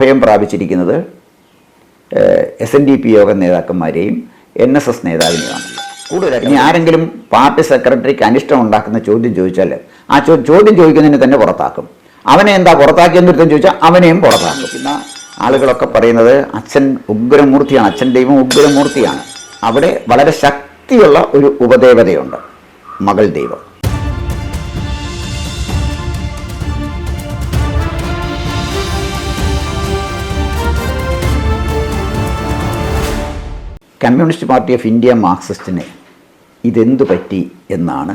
ഭയം പ്രാപിച്ചിരിക്കുന്നത് S N D P യോഗ നേതാക്കന്മാരെയും എൻ എസ് എസ് നേതാവിനെയുമാണ്. കൂടുതലായി ഇനി ആരെങ്കിലും പാർട്ടി സെക്രട്ടറിക്ക് അനിഷ്ടം ഉണ്ടാക്കുന്ന ചോദ്യം ചോദിച്ചാൽ ആ ചോ ചോദ്യം ചോദിക്കുന്നതിന് തന്നെ പുറത്താക്കും. അവനെ എന്താ പുറത്താക്കിയെന്നൊരുത്തം ചോദിച്ചാൽ അവനെയും പുറത്താക്കും. പിന്നെ ആളുകളൊക്കെ പറയുന്നത് അച്ഛൻ ഉഗ്രമൂർത്തിയാണ് അച്ഛൻ ദൈവം ഉഗ്രമൂർത്തിയാണ്. അവിടെ വളരെ ശക്തിയുള്ള ഒരു ഉപദേവതയുണ്ട് മകൾ ദൈവം. കമ്മ്യൂണിസ്റ്റ് പാർട്ടി ഓഫ് ഇന്ത്യ മാർക്സിസ്റ്റിന് ഇതെന്തു പറ്റി എന്നാണ്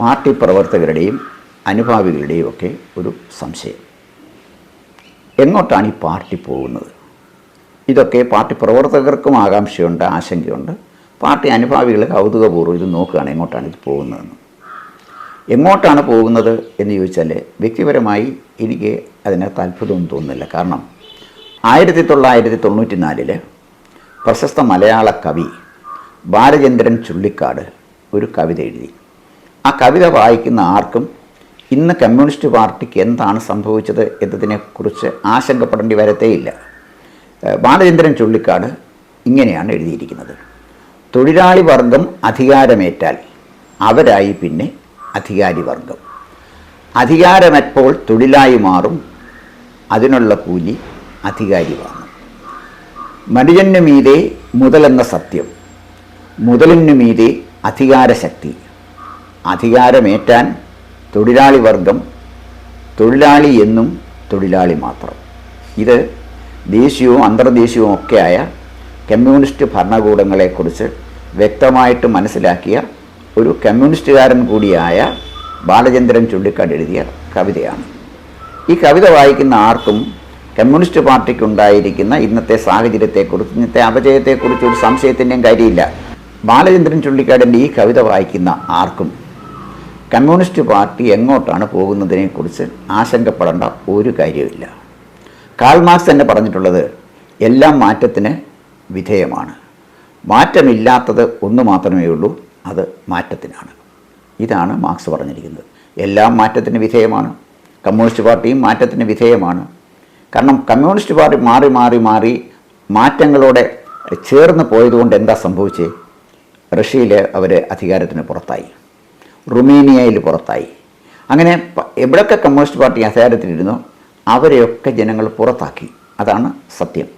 പാർട്ടി പ്രവർത്തകരുടെയും അനുഭാവികളുടെയും ഒക്കെ ഒരു സംശയം. എങ്ങോട്ടാണ് ഈ പാർട്ടി പോകുന്നത്? ഇതൊക്കെ പാർട്ടി പ്രവർത്തകർക്കും ആകാംക്ഷയുണ്ട് ആശങ്കയുണ്ട്. പാർട്ടി അനുഭാവികൾ കൗതുകപൂർവം ഇത് നോക്കുകയാണ് എങ്ങോട്ടാണ് ഇത് പോകുന്നതെന്ന്. എങ്ങോട്ടാണ് പോകുന്നത് എന്ന് ചോദിച്ചാൽ വ്യക്തിപരമായി എനിക്ക് അതിനകത്ത് അത്ഭുതമൊന്നും തോന്നുന്നില്ല. കാരണം ആയിരത്തി തൊള്ളായിരത്തി തൊണ്ണൂറ്റി നാലിൽ പ്രശസ്ത മലയാള കവി ബാലചന്ദ്രൻ ചുള്ളിക്കാട് ഒരു കവിത എഴുതി. ആ കവിത വായിക്കുന്ന ആർക്കും ഇന്ന് കമ്മ്യൂണിസ്റ്റ് പാർട്ടിക്ക് എന്താണ് സംഭവിച്ചത് എന്നതിനെക്കുറിച്ച് ആശങ്കപ്പെടേണ്ടി വരത്തേയില്ല. ബാലചന്ദ്രൻ ചുള്ളിക്കാട് ഇങ്ങനെയാണ് എഴുതിയിരിക്കുന്നത്. തൊഴിലാളി വർഗം അധികാരമേറ്റാൽ അവരായി പിന്നെ അധികാരി വർഗം. അധികാരമെപ്പോൾ തൊഴിലായി മാറും അതിനുള്ള കൂലി അധികാരി വാങ്ങും. മനുജന് മീതെ മുതലെന്ന സത്യം മുതലിനു മീതെ അധികാരശക്തി. അധികാരമേറ്റാൻ തൊഴിലാളി വർഗം തൊഴിലാളി എന്നും തൊഴിലാളി മാത്രം. ഇത് ദേശീയവും അന്തർദേശീയവും ഒക്കെയായ കമ്മ്യൂണിസ്റ്റ് ഭരണകൂടങ്ങളെക്കുറിച്ച് വ്യക്തമായിട്ട് മനസ്സിലാക്കിയ ഒരു കമ്മ്യൂണിസ്റ്റുകാരൻ കൂടിയായ ബാലചന്ദ്രൻ ചുള്ളിക്കാട് എഴുതിയ കവിതയാണ്. ഈ കവിത വായിക്കുന്ന ആർക്കും കമ്മ്യൂണിസ്റ്റ് പാർട്ടിക്കുണ്ടായിരിക്കുന്ന ഇന്നത്തെ സാഹചര്യത്തെക്കുറിച്ച് ഇന്നത്തെ അപജയത്തെക്കുറിച്ച് ഒരു സംശയത്തിന്റെയും കാര്യമില്ല. ബാലചന്ദ്രൻ ചുള്ളിക്കാടിന്റെ ഈ കവിത വായിക്കുന്ന ആർക്കും കമ്മ്യൂണിസ്റ്റ് പാർട്ടി എങ്ങോട്ടാണ് പോകുന്നതിനെക്കുറിച്ച് ആശങ്കപ്പെടേണ്ട ഒരു കാര്യമില്ല. കാൾ മാർക്സ് തന്നെ പറഞ്ഞിട്ടുള്ളത് എല്ലാം മാറ്റത്തിന് വിധേയമാണ്. മാറ്റമില്ലാത്തത് ഒന്ന് മാത്രമേ ഉള്ളൂ അത് മാറ്റത്തിനാണ്. ഇതാണ് മാർക്സ് പറഞ്ഞിരിക്കുന്നത്. എല്ലാം മാറ്റത്തിന് വിധേയമാണ്. കമ്മ്യൂണിസ്റ്റ് പാർട്ടിയും മാറ്റത്തിന് വിധേയമാണ്. കാരണം കമ്മ്യൂണിസ്റ്റ് പാർട്ടി മാറി മാറി മാറി മാറ്റങ്ങളോടെ ചേർന്ന് പോയതുകൊണ്ട് എന്താ സംഭവിച്ചത് റഷ്യയിൽ അവർ അധികാരത്തിന് പുറത്തായി. റുമേനിയയിൽ പുറത്തായി. അങ്ങനെ എവിടെയൊക്കെ കമ്മ്യൂണിസ്റ്റ് പാർട്ടി അധികാരത്തിലിരുന്നു അവരെയൊക്കെ ജനങ്ങൾ പുറത്താക്കി. അതാണ് സത്യം.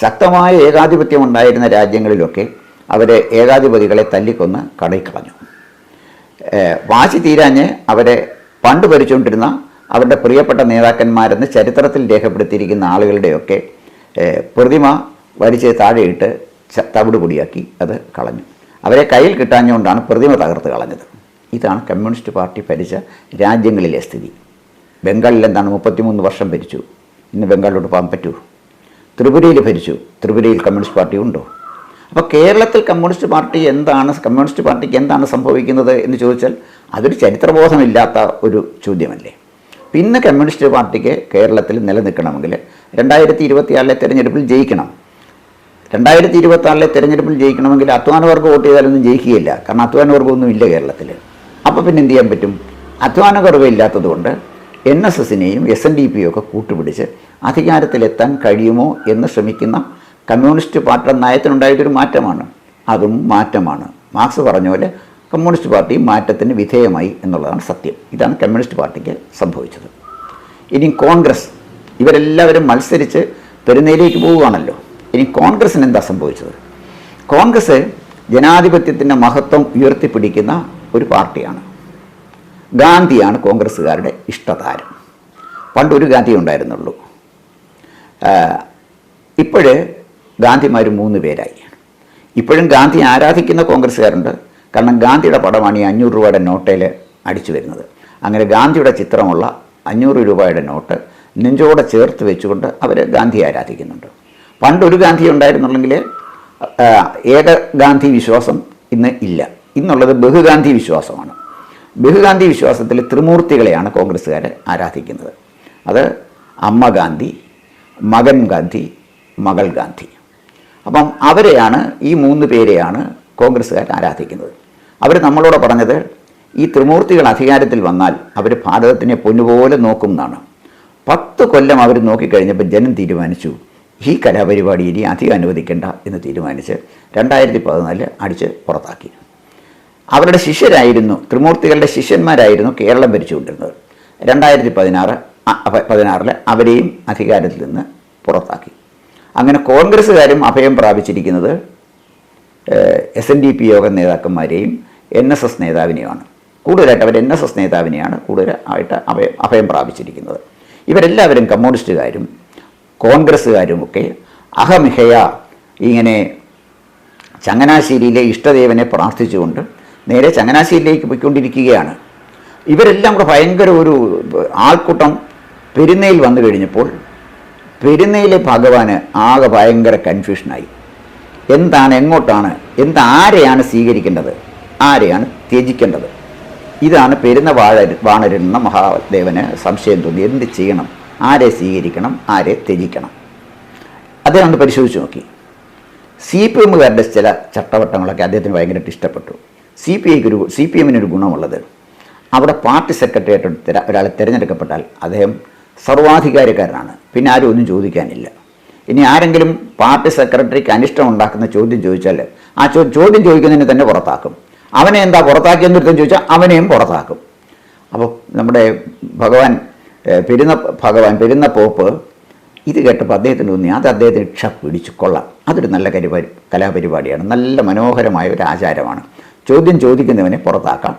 ശക്തമായ ഏകാധിപത്യം ഉണ്ടായിരുന്ന രാജ്യങ്ങളിലൊക്കെ അവരെ ഏകാധിപതികളെ തല്ലിക്കൊന്ന് കടയിൽ കളഞ്ഞു വാശി തീരാഞ്ഞ് അവരെ പണ്ട് ഭരിച്ചുകൊണ്ടിരുന്ന അവരുടെ പ്രിയപ്പെട്ട നേതാക്കന്മാരെന്ന് ചരിത്രത്തിൽ രേഖപ്പെടുത്തിയിരിക്കുന്ന ആളുകളുടെയൊക്കെ പ്രതിമ വലിച്ച് താഴെയിട്ട് തവിട് പൊടിയാക്കി അത് കളഞ്ഞു. അവരെ കയ്യിൽ കിട്ടാഞ്ഞുകൊണ്ടാണ് പ്രതിമ തകർത്ത് കളഞ്ഞത്. ഇതാണ് കമ്മ്യൂണിസ്റ്റ് പാർട്ടി ഭരിച്ച രാജ്യങ്ങളിലെ സ്ഥിതി. ബംഗാളിൽ എന്താണ് മുപ്പത്തിമൂന്ന് വർഷം ഭരിച്ചു? ഇന്ന് ബംഗാളിലോട്ട് പോകാൻ പറ്റൂ? ത്രിപുരയിൽ ഭരിച്ചു. ത്രിപുരയിൽ കമ്മ്യൂണിസ്റ്റ് പാർട്ടി ഉണ്ടോ? അപ്പോൾ കേരളത്തിൽ കമ്മ്യൂണിസ്റ്റ് പാർട്ടി എന്താണ് കമ്മ്യൂണിസ്റ്റ് പാർട്ടിക്ക് എന്താണ് സംഭവിക്കുന്നത് എന്ന് ചോദിച്ചാൽ അതൊരു ചരിത്രബോധമില്ലാത്ത ഒരു ചോദ്യമല്ലേ? പിന്നെ കമ്മ്യൂണിസ്റ്റ് പാർട്ടിക്ക് കേരളത്തിൽ നിലനിൽക്കണമെങ്കിൽ രണ്ടായിരത്തി ഇരുപത്തിയാറിലെ തെരഞ്ഞെടുപ്പിൽ ജയിക്കണം. രണ്ടായിരത്തി ഇരുപത്തി ആറിലെ തെരഞ്ഞെടുപ്പിൽ ജയിക്കണമെങ്കിൽ അധ്വാനവർഗം വോട്ട് ചെയ്താലൊന്നും ജയിക്കുകയില്ല. കാരണം അധ്വാനവർഗമൊന്നും ഇല്ല കേരളത്തിൽ. അപ്പോൾ പിന്നെ എന്ത് ചെയ്യാൻ പറ്റും? അധ്വാനവർഗം ഇല്ലാത്തതുകൊണ്ട് എൻ എസ് എസിനെയും എസ് എൻ ഡി പിയും ഒക്കെ കൂട്ടുപിടിച്ച് അധികാരത്തിലെത്താൻ കഴിയുമോ എന്ന് ശ്രമിക്കുന്ന കമ്മ്യൂണിസ്റ്റ് പാർട്ടി നയത്തിനുണ്ടായിട്ടൊരു മാറ്റമാണ്. അതും മാറ്റമാണ്. മാർക്സ് പറഞ്ഞ പോലെ കമ്മ്യൂണിസ്റ്റ് പാർട്ടി മാറ്റത്തിന് വിധേയമായി എന്നുള്ളതാണ് സത്യം. ഇതാണ് കമ്മ്യൂണിസ്റ്റ് പാർട്ടിക്ക് സംഭവിച്ചത്. ഇനി കോൺഗ്രസ് ഇവരെല്ലാവരും മത്സരിച്ച് പെരുന്നയിലേക്ക് പോവുകയാണല്ലോ. ഇനി കോൺഗ്രസ്സിന് എന്താ സംഭവിച്ചത്? കോൺഗ്രസ് ജനാധിപത്യത്തിന്റെ മഹത്വം ഉയർത്തിപ്പിടിക്കുന്ന ഒരു പാർട്ടിയാണ്. ഗാന്ധിയാണ് കോൺഗ്രസ്സുകാരുടെ ഇഷ്ടതാരം. പണ്ടൊരു ഗാന്ധി ഉണ്ടായിരുന്നുള്ളൂ. ഇപ്പോഴ് ഗാന്ധിമാർ മൂന്ന് പേരായി. ഇപ്പോഴും ഗാന്ധി ആരാധിക്കുന്ന കോൺഗ്രസ്സുകാരുണ്ട്. കാരണം ഗാന്ധിയുടെ പടമാണ് ഈ അഞ്ഞൂറ് രൂപയുടെ നോട്ടയിൽ അടിച്ചു വരുന്നത്. അങ്ങനെ ഗാന്ധിയുടെ ചിത്രമുള്ള അഞ്ഞൂറ് രൂപയുടെ നോട്ട് നെഞ്ചോടെ ചേർത്ത് വെച്ചുകൊണ്ട് അവർ ഗാന്ധി ആരാധിക്കുന്നുണ്ട്. പണ്ടൊരു ഗാന്ധി ഉണ്ടായിരുന്നുണ്ടെങ്കിൽ ആ, ഏക ഗാന്ധി വിശ്വാസം ഇന്ന് ഇല്ല. ഇന്നുള്ളത് ബഹുഗാന്ധി വിശ്വാസമാണ്. ബഹുഗാന്ധി വിശ്വാസത്തിൽ ത്രിമൂർത്തികളെയാണ് കോൺഗ്രസ്സുകാർ ആരാധിക്കുന്നത്. അത് അമ്മ ഗാന്ധി മകൻ ഗാന്ധി മകൾ ഗാന്ധി. അപ്പം അവരെയാണ് ഈ മൂന്ന് പേരെയാണ് കോൺഗ്രസ്സുകാർ ആരാധിക്കുന്നത്. അവർ നമ്മളോട് പറഞ്ഞത് ഈ ത്രിമൂർത്തികൾ അധികാരത്തിൽ വന്നാൽ അവർ ഭാരതത്തിനെ പൊന്നുപോലെ നോക്കും എന്നാണ്. പത്ത് കൊല്ലം അവർ നോക്കിക്കഴിഞ്ഞപ്പോൾ ജനം തീരുമാനിച്ചു ഈ കലാപരിപാടി ഇനി അധികം അനുവദിക്കേണ്ട എന്ന് തീരുമാനിച്ച് രണ്ടായിരത്തി പതിനാലിൽ അടിച്ച് പുറത്താക്കി. അവരുടെ ശിഷ്യരായിരുന്നു ത്രിമൂർത്തികളുടെ ശിഷ്യന്മാരായിരുന്നു കേരളം ഭരിച്ചുകൊണ്ടിരുന്നത്. രണ്ടായിരത്തി പതിനാറ് പതിനാറിൽ അവരെയും അധികാരത്തിൽ നിന്ന് പുറത്താക്കി. അങ്ങനെ കോൺഗ്രസ്സുകാരും അഭയം പ്രാപിച്ചിരിക്കുന്നത് എസ് എൻ ഡി പി യോഗ നേതാക്കന്മാരെയും എൻ എസ് എസ് നേതാവിനെയുമാണ് കൂടുതലായിട്ട് അവർ എൻ എസ് എസ് നേതാവിനെയാണ് കൂടുതലായിട്ട് അഭയം അഭയം പ്രാപിച്ചിരിക്കുന്നത്. ഇവരെല്ലാവരും കമ്മ്യൂണിസ്റ്റുകാരും കോൺഗ്രസ്സുകാരും ഒക്കെ അഹമിഹയ ഇങ്ങനെ ചങ്ങനാശ്ശേരിയിലെ ഇഷ്ടദേവനെ പ്രാർത്ഥിച്ചുകൊണ്ട് നേരെ ചങ്ങനാശ്ശേരിയിലേക്ക് പോയിക്കൊണ്ടിരിക്കുകയാണ്. ഇവരെല്ലാം കൂടെ ഭയങ്കര ഒരു ആൾക്കൂട്ടം പെരുന്നയിൽ വന്നു കഴിഞ്ഞപ്പോൾ പെരുന്നയിലെ ഭഗവാന് ആകെ ഭയങ്കര കൺഫ്യൂഷനായി എന്താണ് എങ്ങോട്ടാണ് എന്ത് ആരെയാണ് സ്വീകരിക്കേണ്ടത്? ആരെയാണ് ത്യജിക്കേണ്ടത്? ഇതാണ് പെരുന്ന വാഴ വാണരുന്ന മഹാദേവന് സംശയം തോന്നി. എന്ത് ചെയ്യണം? ആരെ സ്വീകരിക്കണം? ആരെ ത്യജിക്കണം? അദ്ദേഹം ഒന്ന് പരിശോധിച്ച് നോക്കി. സി പി എമ്മുകാരുടെ ചില ചട്ടവട്ടങ്ങളൊക്കെ അദ്ദേഹത്തിന് ഭയങ്കരമായിട്ട് ഇഷ്ടപ്പെട്ടു. സി പി ഐക്ക് ഒരു സി പി എമ്മിനൊരു ഗുണമുള്ളത് അവിടെ പാർട്ടി സെക്രട്ടറിയായിട്ട് തിര- ഒരാളെ തിരഞ്ഞെടുക്കപ്പെട്ടാൽ അദ്ദേഹം സർവാധികാരക്കാരനാണ്. പിന്നെ ആരും ഒന്നും ചോദിക്കാനില്ല. ഇനി ആരെങ്കിലും പാർട്ടി സെക്രട്ടറിക്ക് അനിഷ്ടം ഉണ്ടാക്കുന്ന ചോദ്യം ചോദിച്ചാൽ ആ ചോദ്യം ചോദിക്കുന്നതിന് തന്നെ പുറത്താക്കും. അവനെ എന്താ പുറത്താക്കിയെന്ന് ഒരുത്തം ചോദിച്ചാൽ അവനെയും പുറത്താക്കും. അപ്പോൾ നമ്മുടെ ഭഗവാൻ പെരുന്ന ഭഗവാൻ പെരുന്ന പോപ്പ് ഇത് കേട്ടപ്പോൾ അദ്ദേഹത്തിന് തോന്നി അത് അദ്ദേഹത്തെ ഇക്ഷ പിടിച്ചു. കൊള്ളാം. അതൊരു നല്ല കരിപാടി കലാപരിപാടിയാണ്. നല്ല മനോഹരമായ ഒരു ആചാരമാണ്. ചോദ്യം ചോദിക്കുന്നവനെ പുറത്താക്കാം.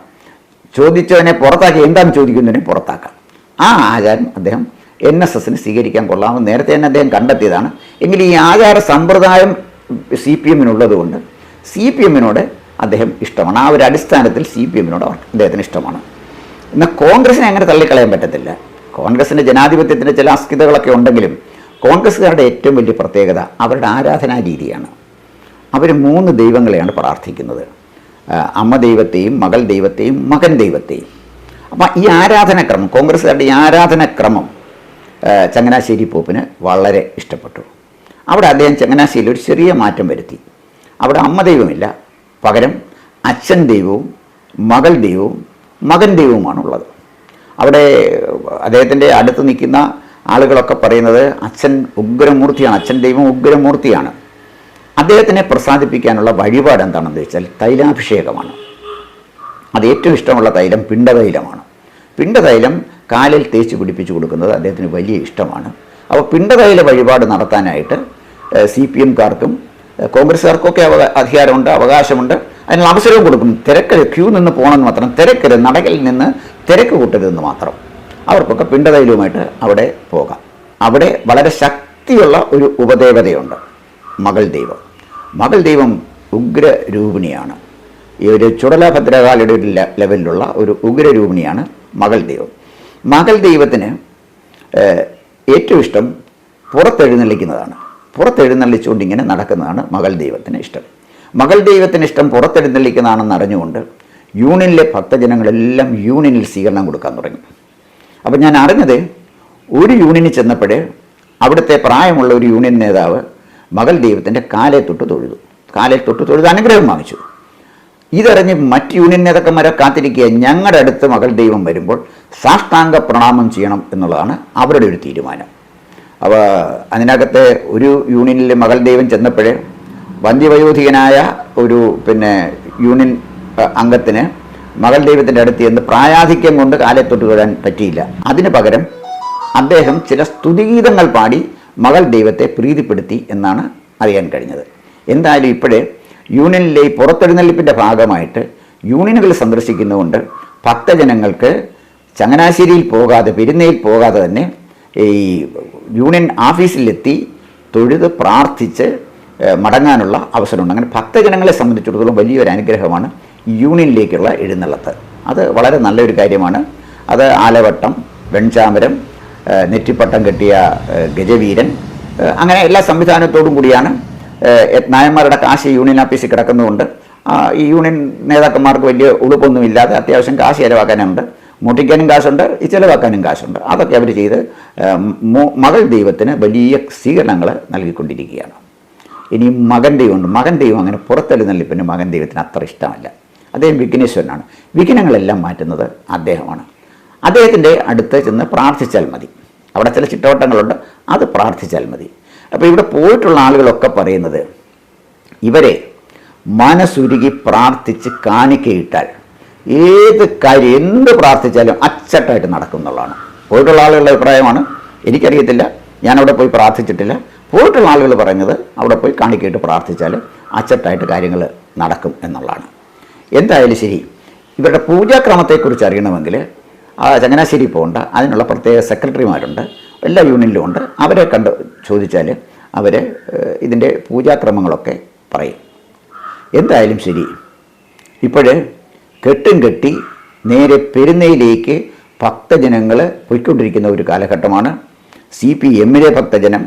ചോദിച്ചവനെ പുറത്താക്കി എന്താണ് ചോദിക്കുന്നവനെ പുറത്താക്കാം. ആ ആചാരം അദ്ദേഹം എൻ എസ് എസിന് സ്വീകരിക്കാൻ കൊള്ളാമെന്ന് നേരത്തെ തന്നെ അദ്ദേഹം കണ്ടെത്തിയതാണ്. എങ്കിലും ഈ ആചാര സമ്പ്രദായം സി പി എമ്മിനുള്ളതുകൊണ്ട് സി പി എമ്മിനോട് അദ്ദേഹം ഇഷ്ടമാണ്. ആ ഒരു അടിസ്ഥാനത്തിൽ സി പി എമ്മിനോട് അദ്ദേഹത്തിന് ഇഷ്ടമാണ്. എന്നാൽ കോൺഗ്രസിനെ അങ്ങനെ തള്ളിക്കളയാൻ പറ്റത്തില്ല. കോൺഗ്രസിന്റെ ജനാധിപത്യത്തിന്റെ ചില അസ്കിതകളൊക്കെ ഉണ്ടെങ്കിലും കോൺഗ്രസ്സുകാരുടെ ഏറ്റവും വലിയ പ്രത്യേകത അവരുടെ ആരാധനാ രീതിയാണ്. അവർ മൂന്ന് ദൈവങ്ങളെയാണ് പ്രാർത്ഥിക്കുന്നത്. അമ്മ ദൈവത്തെയും മകൾ ദൈവത്തെയും മകൻ ദൈവത്തെയും. അപ്പം ഈ ആരാധനക്രമം കോൺഗ്രസ്സുകാരുടെ ഈ ആരാധനക്രമം ചങ്ങനാശ്ശേരി പോപ്പിന് വളരെ ഇഷ്ടപ്പെട്ടു. അവിടെ അദ്ദേഹം ചങ്ങനാശ്ശേരിയിൽ ഒരു ചെറിയ മാറ്റം വരുത്തി. അവിടെ അമ്മ ദൈവമില്ല പകരം അച്ഛൻ ദൈവവും മകൾ ദൈവവും മകൻ ദൈവവുമാണുള്ളത്. അവിടെ അദ്ദേഹത്തിന്റെ അടുത്ത് നിൽക്കുന്ന ആളുകളൊക്കെ പറയുന്നത് അച്ഛൻ ഉഗ്രമൂർത്തിയാണ് അച്ഛൻ ദൈവം ഉഗ്രമൂർത്തിയാണ്. അദ്ദേഹത്തിനെ പ്രസാദിപ്പിക്കാനുള്ള വഴിപാട് എന്താണെന്ന് വെച്ചാൽ തൈലാഭിഷേകമാണ്. അത് ഏറ്റവും ഇഷ്ടമുള്ള തൈലം പിണ്ടതൈലമാണ് പിണ്ടതൈലം കാലിൽ തേച്ച് പിടിപ്പിച്ചു കൊടുക്കുന്നത് അദ്ദേഹത്തിന് വലിയ ഇഷ്ടമാണ്. അപ്പോൾ പിണ്ടതൈല വഴിപാട് നടത്താനായിട്ട് സി പി എംകാർക്കും കോൺഗ്രസ്സുകാർക്കൊക്കെ അവ അധികാരമുണ്ട് അവകാശമുണ്ട്. അതിനുള്ള അവസരവും കൊടുക്കും തിരക്കരുത് ക്യൂ നിന്ന് പോകണമെന്ന് മാത്രം തിരക്കരുത് നടകളിൽ നിന്ന് തിരക്ക് കൂട്ടരുതെന്ന് മാത്രം. അവർക്കൊക്കെ പിണ്ടതൈലവുമായിട്ട് അവിടെ പോകാം. അവിടെ വളരെ ശക്തിയുള്ള ഒരു ഉപദേവതയുണ്ട്. മകൾ ദൈവം. മകൾ ദൈവം ഉഗ്രരൂപിണിയാണ്. ഈ ഒരു ചുടലഭദ്രകാളിയുടെ ഒരു ലെവലിലുള്ള ഒരു ഉഗ്രരൂപിണിയാണ് മകൾ ദൈവം. മകൾ ദൈവത്തിന് ഏറ്റവും ഇഷ്ടം പുറത്തെഴുന്നള്ളിക്കുന്നതാണ്. പുറത്തെഴുന്നള്ളിച്ചുകൊണ്ട് ഇങ്ങനെ നടക്കുന്നതാണ് മകൾ ദൈവത്തിന് ഇഷ്ടം. മകൾ ദൈവത്തിന് ഇഷ്ടം പുറത്തെഴുന്നള്ളിക്കുന്നതാണെന്ന് അറിഞ്ഞുകൊണ്ട് യൂണിയനിലെ ഭക്തജനങ്ങളെല്ലാം യൂണിയനിൽ സ്വീകരണം കൊടുക്കാൻ തുടങ്ങി. അപ്പം ഞാൻ അറിഞ്ഞത് ഒരു യൂണിയനിൽ ചെന്നപ്പോഴേ അവിടുത്തെ പ്രായമുള്ള ഒരു യൂണിയൻ നേതാവ് മകൾ ദൈവത്തിന്റെ കാലെ തൊട്ട് തൊഴുതു. കാലെ തൊട്ട് തൊഴുത് അനുഗ്രഹം വാങ്ങിച്ചു. ഇതറിഞ്ഞ് മറ്റ് യൂണിയൻ നേതാക്കന്മാരെ കാത്തിരിക്കുക ഞങ്ങളുടെ അടുത്ത് മകൾ ദൈവം വരുമ്പോൾ സാഷ്ടാംഗ പ്രണാമം ചെയ്യണം എന്നുള്ളതാണ് അവരുടെ ഒരു തീരുമാനം. അവ അതിനകത്തെ ഒരു യൂണിയനിലെ മകൾ ദൈവം ചെന്നപ്പോഴേ വന്ധ്യവയോധികനായ ഒരു പിന്നെ യൂണിയൻ അംഗത്തിന് മകൾ ദൈവത്തിന്റെ അടുത്ത് ചെന്ന് പ്രായാധിക്യം കൊണ്ട് കാലെ തൊട്ട് വരാൻ പറ്റിയില്ല. അതിന് പകരം അദ്ദേഹം ചില സ്തുതിഗീതങ്ങൾ പാടി മകൾ ദൈവത്തെ പ്രീതിപ്പെടുത്തി എന്നാണ് അറിയാൻ കഴിഞ്ഞത്. എന്തായാലും ഇപ്പോഴേ യൂണിയനിലെ ഈ പുറത്തെഴുന്നള്ളിപ്പിന്റെ ഭാഗമായിട്ട് യൂണിയനുകൾ സന്ദർശിക്കുന്നതുകൊണ്ട് ഭക്തജനങ്ങൾക്ക് ചങ്ങനാശ്ശേരിയിൽ പോകാതെ പെരുന്നയിൽ പോകാതെ തന്നെ ഈ യൂണിയൻ ഓഫീസിലെത്തി തൊഴുത് പ്രാർത്ഥിച്ച് മടങ്ങാനുള്ള അവസരമുണ്ട്. അങ്ങനെ ഭക്തജനങ്ങളെ സംബന്ധിച്ചിടത്തോളം വലിയൊരു അനുഗ്രഹമാണ് യൂണിയനിലേക്കുള്ള എഴുന്നള്ളത്ത്. അത് വളരെ നല്ലൊരു കാര്യമാണ്. അത് ആലവട്ടം വെൺചാമരം നെറ്റിപ്പട്ടം കെട്ടിയ ഗജവീരൻ അങ്ങനെ എല്ലാ സംവിധാനത്തോടും കൂടിയാണ് നായന്മാരുടെ കാശ് യൂണിയൻ ഓഫീസിൽ കിടക്കുന്നതുകൊണ്ട് ഈ യൂണിയൻ നേതാക്കന്മാർക്ക് വലിയ ഉളുപ്പൊന്നുമില്ലാതെ അത്യാവശ്യം കാശ് ചിലവാക്കാനുണ്ട്. മുട്ടിക്കാനും കാശുണ്ട് ചിലവാക്കാനും കാശുണ്ട്. അതൊക്കെ അവർ ചെയ്ത് മകൾ ദൈവത്തിന് വലിയ സ്വീകരണങ്ങൾ നൽകിക്കൊണ്ടിരിക്കുകയാണ്. ഇനി മകൻ ദൈവമുണ്ട്. മകൻ ദൈവം അങ്ങനെ പുറത്തെഴുന്നള്ളിപ്പിന് മകൻ ദൈവത്തിന് അത്ര ഇഷ്ടമല്ല. അദ്ദേഹം വിഘ്നേശ്വരനാണ്. വിഘ്നങ്ങളെല്ലാം മാറ്റുന്നത് അദ്ദേഹമാണ്. അദ്ദേഹത്തിന്റെ അടുത്ത് ചെന്ന് പ്രാർത്ഥിച്ചാൽ മതി. അവിടെ ചില ചിട്ടവട്ടങ്ങളുണ്ട് അത് പ്രാർത്ഥിച്ചാൽ മതി. അപ്പോൾ ഇവിടെ പോയിട്ടുള്ള ആളുകളൊക്കെ പറയുന്നത് ഇവരെ മനസ്സുരുകി പ്രാർത്ഥിച്ച് കാണിക്കയിട്ടാൽ ഏത് കാര്യം എന്ത് പ്രാർത്ഥിച്ചാലും അച്ചട്ടായിട്ട് നടക്കും എന്നുള്ളതാണ് പോയിട്ടുള്ള ആളുകളുടെ അഭിപ്രായമാണ്. എനിക്കറിയത്തില്ല. ഞാനവിടെ പോയി പ്രാർത്ഥിച്ചിട്ടില്ല. പോയിട്ടുള്ള ആളുകൾ പറയുന്നത് അവിടെ പോയി കാണിക്കയിട്ട് പ്രാർത്ഥിച്ചാൽ അച്ചട്ടായിട്ട് കാര്യങ്ങൾ നടക്കും എന്നുള്ളതാണ്. എന്തായാലും ശരി. ഇവരുടെ പൂജാക്രമത്തെക്കുറിച്ച് അറിയണമെങ്കിൽ ചങ്ങനാശ്ശേരി പോകേണ്ട. അതിനുള്ള പ്രത്യേക സെക്രട്ടറിമാരുണ്ട്. എല്ലാ യൂണിയനിലും ഉണ്ട്. അവരെ കണ്ട് ചോദിച്ചാൽ അവർ ഇതിന്റെ പൂജാക്രമങ്ങളൊക്കെ പറയും. എന്തായാലും ശരി. ഇപ്പോഴ് കെട്ടും കെട്ടി നേരെ പെരുന്നയിലേക്ക് ഭക്തജനങ്ങൾ പോയിക്കൊണ്ടിരിക്കുന്ന ഒരു കാലഘട്ടമാണ്. സി പി എമ്മിലെ ഭക്തജനം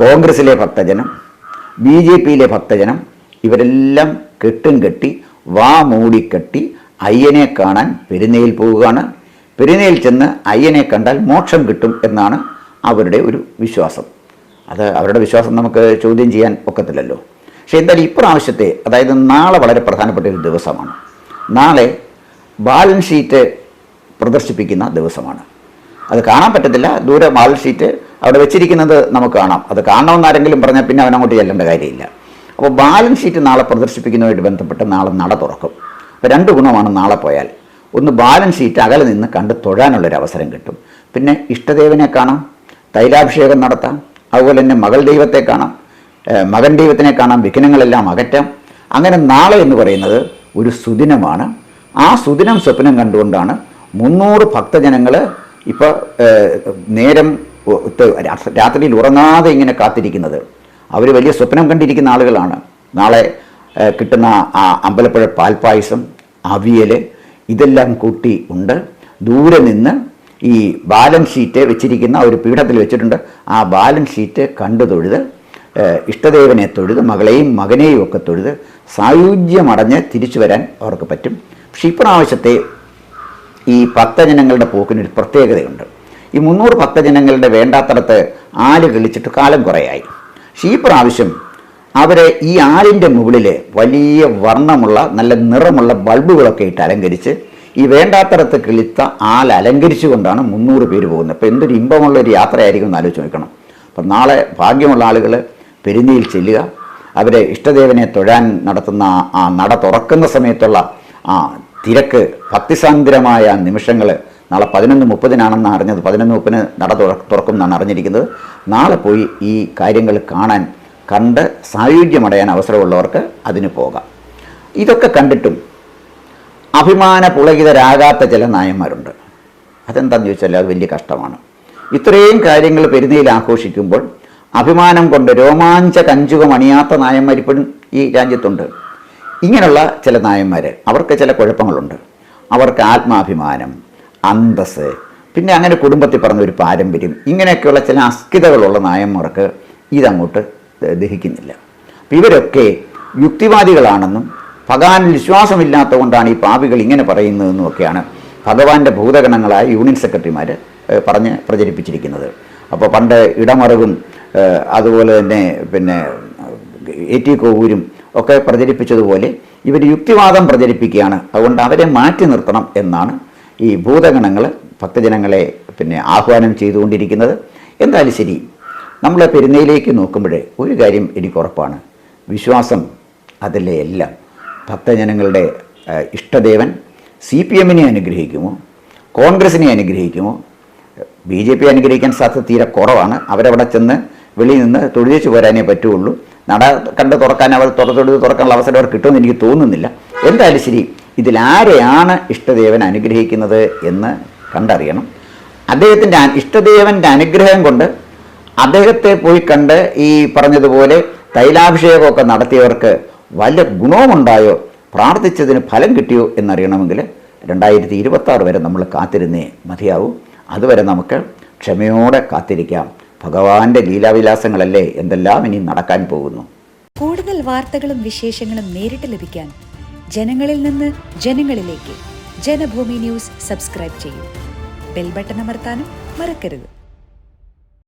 കോൺഗ്രസിലെ ഭക്തജനം ബി ജെ പിയിലെ ഭക്തജനം ഇവരെല്ലാം കെട്ടും കെട്ടി വാ മൂടിക്കെട്ടി അയ്യനെ കാണാൻ പെരുന്നയിൽ പോവുകയാണ്. പെരുന്നയിൽ ചെന്ന് അയ്യനെ കണ്ടാൽ മോക്ഷം കിട്ടും എന്നാണ് അവരുടെ ഒരു വിശ്വാസം. അത് അവരുടെ വിശ്വാസം നമുക്ക് ചോദ്യം ചെയ്യാൻ ഒക്കത്തില്ലല്ലോ. പക്ഷേ എന്തായാലും ഇപ്രാവശ്യത്തെ അതായത് നാളെ വളരെ പ്രധാനപ്പെട്ട ഒരു ദിവസമാണ്. നാളെ ബാലൻസ് ഷീറ്റ് പ്രദർശിപ്പിക്കുന്ന ദിവസമാണ്. അത് കാണാൻ പറ്റത്തില്ല. ദൂരെ ബാലൻസ് ഷീറ്റ് അവിടെ വെച്ചിരിക്കുന്നത് നമുക്ക് കാണാം. അത് കാണണമെന്ന് ആരെങ്കിലും പറഞ്ഞാൽ പിന്നെ അവൻ അങ്ങോട്ട് ചെല്ലേണ്ട കാര്യമില്ല. അപ്പോൾ ബാലൻസ് ഷീറ്റ് നാളെ പ്രദർശിപ്പിക്കുന്നതുമായിട്ട് ബന്ധപ്പെട്ട് നാളെ നട തുറക്കും. അപ്പോൾ രണ്ട് ഗുണമാണ് നാളെ പോയാൽ. ഒന്ന് ബാലൻസ് ഷീറ്റ് അകലെ നിന്ന് കണ്ട് തൊഴാനുള്ളൊരു അവസരം കിട്ടും. പിന്നെ ഇഷ്ടദേവനെ കാണാം. തൈലാഭിഷേകം നടത്താം. അതുപോലെ തന്നെ മകൾ ദൈവത്തെ കാണാം. മകൻ ദൈവത്തിനെ കാണാം. വിഘ്നങ്ങളെല്ലാം അകറ്റാം. അങ്ങനെ നാളെ എന്ന് പറയുന്നത് ഒരു സുദിനമാണ്. ആ സുദിനം സ്വപ്നം കണ്ടുകൊണ്ടാണ് മുന്നൂറ് ഭക്തജനങ്ങൾ ഇപ്പോൾ നേരം രാത്രിയിൽ ഉറങ്ങാതെ ഇങ്ങനെ കാത്തിരിക്കുന്നത്. അവർ വലിയ സ്വപ്നം കണ്ടിരിക്കുന്ന ആളുകളാണ്. നാളെ കിട്ടുന്ന ആ അമ്പലപ്പുഴ പാൽപ്പായസം അവിയൽ ഇതെല്ലാം കൂട്ടി ഉണ്ട്. ദൂരെ നിന്ന് ഈ ബാലൻസ് ഷീറ്റ് വെച്ചിരിക്കുന്ന ഒരു പീഠത്തിൽ വെച്ചിട്ടുണ്ട്. ആ ബാലൻസ് ഷീറ്റ് കണ്ടു തൊഴുത് ഇഷ്ടദേവനെ തൊഴുത് മകളെയും മകനെയും ഒക്കെ തൊഴുത് സായുജ്യമടഞ്ഞ് തിരിച്ചു വരാൻ അവർക്ക് പറ്റും. പക്ഷേ ഇപ്രാവശ്യത്തെ ഈ ഭക്തജനങ്ങളുടെ പോക്കിനൊരു പ്രത്യേകതയുണ്ട്. ഈ മുന്നൂറ് ഭക്തജനങ്ങളുടെ വേണ്ടാത്തടത്ത് ആൽ കളിച്ചിട്ട് കാലം കുറയായി. പക്ഷേ ഈ പ്രാവശ്യം അവരെ ഈ ആലിന്റെ മുകളിൽ വലിയ വർണമുള്ള നല്ല നിറമുള്ള ബൾബുകളൊക്കെ ഇട്ട് അലങ്കരിച്ച് ഈ വേണ്ടാത്തടത്ത് കിളിത്ത ആൽ അലങ്കരിച്ചുകൊണ്ടാണ് മുന്നൂറ് പേര് പോകുന്നത്. അപ്പോൾ എന്തൊരു ഇമ്പമുള്ള ഒരു യാത്രയായിരിക്കും എന്ന് ആലോചിച്ച് നോക്കണം. അപ്പം നാളെ ഭാഗ്യമുള്ള ആളുകൾ പെരുന്നിയിൽ ചെല്ലുക. അവരെ ഇഷ്ടദേവനെ തൊഴാൻ നടത്തുന്ന ആ- നട തുറക്കുന്ന സമയത്തുള്ള ആ തിരക്ക് ഭക്തിസാന്ദ്രമായ നിമിഷങ്ങൾ നാളെ പതിനൊന്ന് മുപ്പതിനാണെന്ന് അറിഞ്ഞത്. പതിനൊന്ന് മുപ്പതിന് നട തുറ- തുറക്കും എന്നാണ് അറിഞ്ഞിരിക്കുന്നത്. നാളെ പോയി ഈ കാര്യങ്ങൾ കാണാൻ കണ്ട് സായുജ്യമടയാൻ അവസരമുള്ളവർക്ക് അതിന് പോകാം. ഇതൊക്കെ കണ്ടിട്ടും അഭിമാന പുളകിതരാകാത്ത ചില നായന്മാരുണ്ട്. അതെന്താണെന്ന് ചോദിച്ചാൽ അത് വലിയ കഷ്ടമാണ്. ഇത്രയും കാര്യങ്ങൾ പെരുന്നയിൽ ആഘോഷിക്കുമ്പോൾ അഭിമാനം കൊണ്ട് രോമാഞ്ച കഞ്ചുകം അണിയാത്ത നായന്മാർ ഇപ്പോഴും ഈ രാജ്യത്തുണ്ട്. ഇങ്ങനെയുള്ള ചില നായന്മാർ അവർക്ക് ചില കുഴപ്പങ്ങളുണ്ട്. അവർക്ക് ആത്മാഭിമാനം അന്തസ് പിന്നെ അങ്ങനെ കുടുംബത്തിൽ പറഞ്ഞ ഒരു പാരമ്പര്യം ഇങ്ങനെയൊക്കെയുള്ള ചില അസ്കിതകളുള്ള നായന്മാർക്ക് ഇതങ്ങോട്ട് ദഹിക്കുന്നില്ല. ഇവരൊക്കെ യുക്തിവാദികളാണെന്നും ഭഗവാനിൽ വിശ്വാസമില്ലാത്തതുകൊണ്ടാണ് ഈ പാവികൾ ഇങ്ങനെ പറയുന്നതെന്നുമൊക്കെയാണ് ഭഗവാന്റെ ഭൂതഗണങ്ങളായ യൂണിയൻ സെക്രട്ടറിമാർ പറഞ്ഞ് പ്രചരിപ്പിച്ചിരിക്കുന്നത്. അപ്പോൾ പണ്ട് ഇടമറിവും അതുപോലെ തന്നെ പിന്നെ എ ടി കോവൂരും ഒക്കെ പ്രചരിപ്പിച്ചതുപോലെ ഇവർ യുക്തിവാദം പ്രചരിപ്പിക്കുകയാണ്. അതുകൊണ്ട് അവരെ മാറ്റി നിർത്തണം എന്നാണ് ഈ ഭൂതഗണങ്ങൾ ഭക്തജനങ്ങളെ പിന്നെ ആഹ്വാനം ചെയ്തുകൊണ്ടിരിക്കുന്നത്. എന്തായാലും ശരി നമ്മൾ പെരുന്നയിലേക്ക് നോക്കുമ്പോൾ ഒരു കാര്യം എനിക്ക് ഉറപ്പാണ്. വിശ്വാസം അതിലെ എല്ലാം. ഭക്തജനങ്ങളുടെ ഇഷ്ടദേവൻ സി പി എമ്മിനെ അനുഗ്രഹിക്കുമോ? കോൺഗ്രസിനെ അനുഗ്രഹിക്കുമോ? ബി ജെ പി അനുഗ്രഹിക്കാൻ സാധ്യത തീരെ കുറവാണ്. അവരവിടെ ചെന്ന് വെളിയിൽ നിന്ന് തൊഴിലേച്ച് പോരാനേ പറ്റുള്ളൂ. നട കണ്ട് തുറക്കാൻ അവർ തുറത്തൊടുത്ത് തുറക്കാനുള്ള അവസരം അവർ കിട്ടുമെന്ന് എനിക്ക് തോന്നുന്നില്ല. എന്തായാലും ശരി ഇതിലാരെയാണ് ഇഷ്ടദേവൻ അനുഗ്രഹിക്കുന്നത് എന്ന് കണ്ടറിയണം. അദ്ദേഹത്തിന്റെ ഇഷ്ടദേവന്റെ അനുഗ്രഹം കൊണ്ട് അദ്ദേഹത്തെ പോയി കണ്ട് ഈ പറഞ്ഞതുപോലെ തൈലാഭിഷേകമൊക്കെ നടത്തിയവർക്ക് വല്ല ഗുണവുമുണ്ടായോ? പ്രാർത്ഥിച്ചതിന് ഫലം കിട്ടിയോ എന്നറിയണമെങ്കിൽ രണ്ടായിരത്തി ഇരുപത്തി വരെ നമ്മൾ കാത്തിരുന്നേ മതിയാവും. അതുവരെ നമുക്ക് ക്ഷമയോടെ കാത്തിരിക്കാം. ഭഗവാന്റെ ലീലാവിലാസങ്ങളല്ലേ എന്തെല്ലാം ഇനി നടക്കാൻ പോകുന്നു? കൂടുതൽ വാർത്തകളും വിശേഷങ്ങളും നേരിട്ട് ലഭിക്കാൻ ജനങ്ങളിൽ നിന്ന് ജനങ്ങളിലേക്ക് ജനഭൂമി ന്യൂസ് സബ്സ്ക്രൈബ് ചെയ്യൂ. ബെൽ ബട്ടൺ അമർത്താനും മറക്കരുത്.